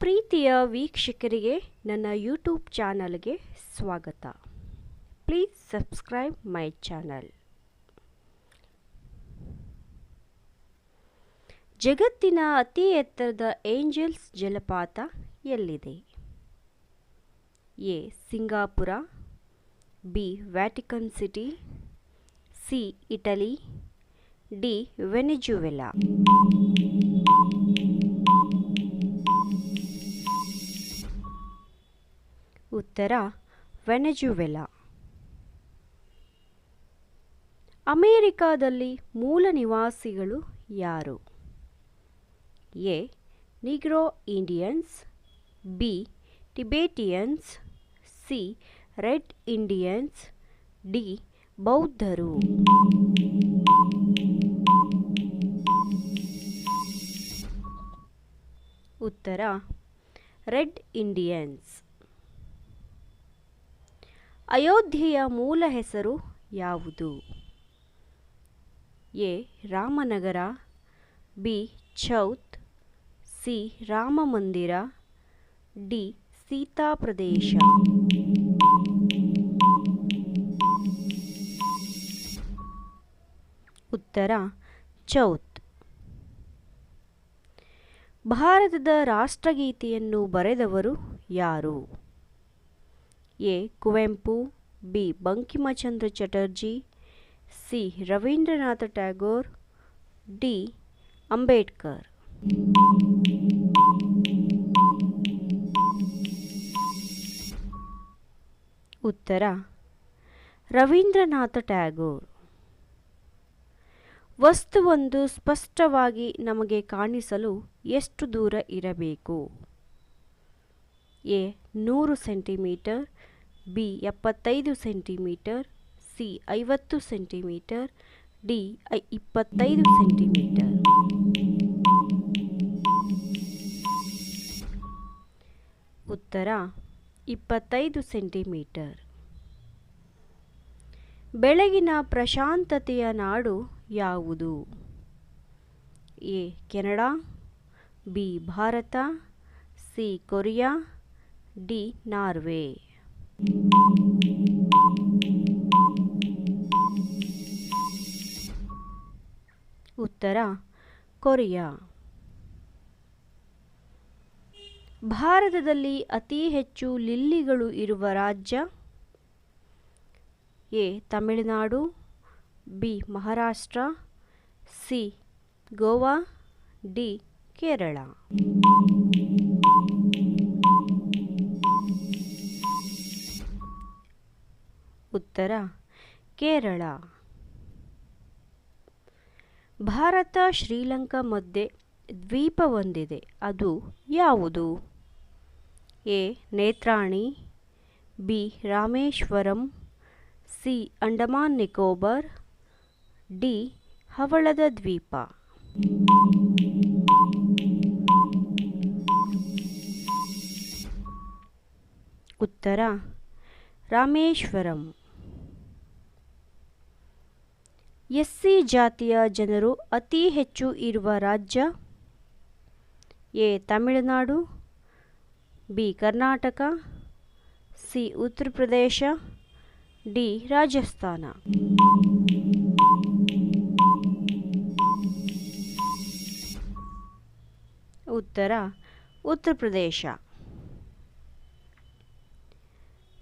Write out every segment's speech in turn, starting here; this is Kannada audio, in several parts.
ಪ್ರೀತಿಯ ವೀಕ್ಷಕರಿಗೆ ನನ್ನ ಯೂಟ್ಯೂಬ್ ಚಾನಲ್ಗೆ ಸ್ವಾಗತ. Please subscribe my channel. ಜಗತ್ತಿನ ಅತಿ ಎತ್ತರದ ಏಂಜಲ್ಸ್ ಜಲಪಾತ ಎಲ್ಲಿದೆ? A. Singapore, B. Vatican City, C. Italy, D. Venezuela. ಉತ್ತರ, ವೆನೆಜುವೆಲಾ. ಅಮೇರಿಕಾದಲ್ಲಿ ಮೂಲ ನಿವಾಸಿಗಳು ಯಾರು? A, Negro Indians, B, Tibetans, C, red Indians, D, ಬೌದ್ಧರು. ಉತ್ತರ, ರೆಡ್ ಇಂಡಿಯನ್ಸ್. ಅಯೋಧ್ಯೆಯ ಮೂಲ ಹೆಸರು ಯಾವುದು? A. Ramanagara, B. Chauth, C. Ram Mandir D. Sita Pradesh Uttar, ಚೌತ್. ಭಾರತದ ರಾಷ್ಟ್ರಗೀತೆಯನ್ನು ಬರೆದವರು ಯಾರು? A. Kuvempu, B. Bankimchandra Chatterjee, C. Rabindranath Tagore, D. Ambedkar. ಉತ್ತರ, ರವೀಂದ್ರನಾಥ ಟ್ಯಾಗೋರ್. ವಸ್ತುವೊಂದು ಸ್ಪಷ್ಟವಾಗಿ ನಮಗೆ ಕಾಣಿಸಲು ಎಷ್ಟು ದೂರ ಇರಬೇಕು? ಎ ನೂರು ಸೆಂಟಿಮೀಟರ್, ಬಿ ಎಪ್ಪತ್ತೈದು ಸೆಂಟಿಮೀಟರ್, ಸಿ ಐವತ್ತು ಸೆಂಟಿಮೀಟರ್, ಡಿ ಐ ಇಪ್ಪತ್ತೈದು ಸೆಂಟಿಮೀಟರ್. ಉತ್ತರ, ಇಪ್ಪತ್ತೈದು ಸೆಂಟಿಮೀಟರ್. ಬೆಳಗಿನ ಪ್ರಶಾಂತತೆಯ ನಾಡು ಯಾವುದು? A Canada, B Bharat, C Korea D Norway. ಉತ್ತರ, ಕೊರಿಯಾ. ಭಾರತದಲ್ಲಿ ಅತಿ ಹೆಚ್ಚು ಲಿಲ್ಲಿಗಳು ಇರುವ ರಾಜ್ಯ A, Tamil Nadu, B, Maharashtra, C, Goa, D, Kerala. ಉತ್ತರ, ಕೇರಳ. ಭಾರತ ಶ್ರೀಲಂಕಾ ಮಧ್ಯೆ ದ್ವೀಪ ಹೊಂದಿದೆ. ಅದು ಯಾವುದು? A. Netrani, B. Rameswaram, C. Andaman Nicobar, D. ಹವಳದ ದ್ವೀಪ. ಉತ್ತರ, ರಾಮೇಶ್ವರಂ. ಎಸ್ಸಿ ಜಾತಿಯ ಜನರು ಅತಿ ಹೆಚ್ಚು ಇರುವ ರಾಜ್ಯ A Tamil Nadu, B Karnataka, C Uttar Pradesh, D Rajasthan. ಉತ್ತರ ಉತ್ತರ ಪ್ರದೇಶ.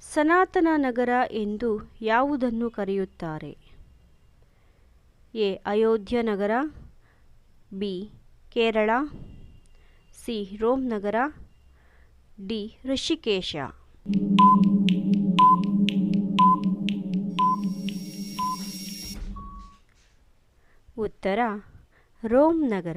ಸನಾತನ ನಗರ ಎಂದು ಯಾವುದನ್ನು ಕರೆಯುತ್ತಾರೆ? ಎ ಅಯೋಧ್ಯ ನಗರ ಬಿ ಕೇರಳ ಸಿ ರೋಮ್ ನಗರ ಡಿ ಋಷಿಕೇಶ. ಉತ್ತರ ರೋಮ್ ನಗರ.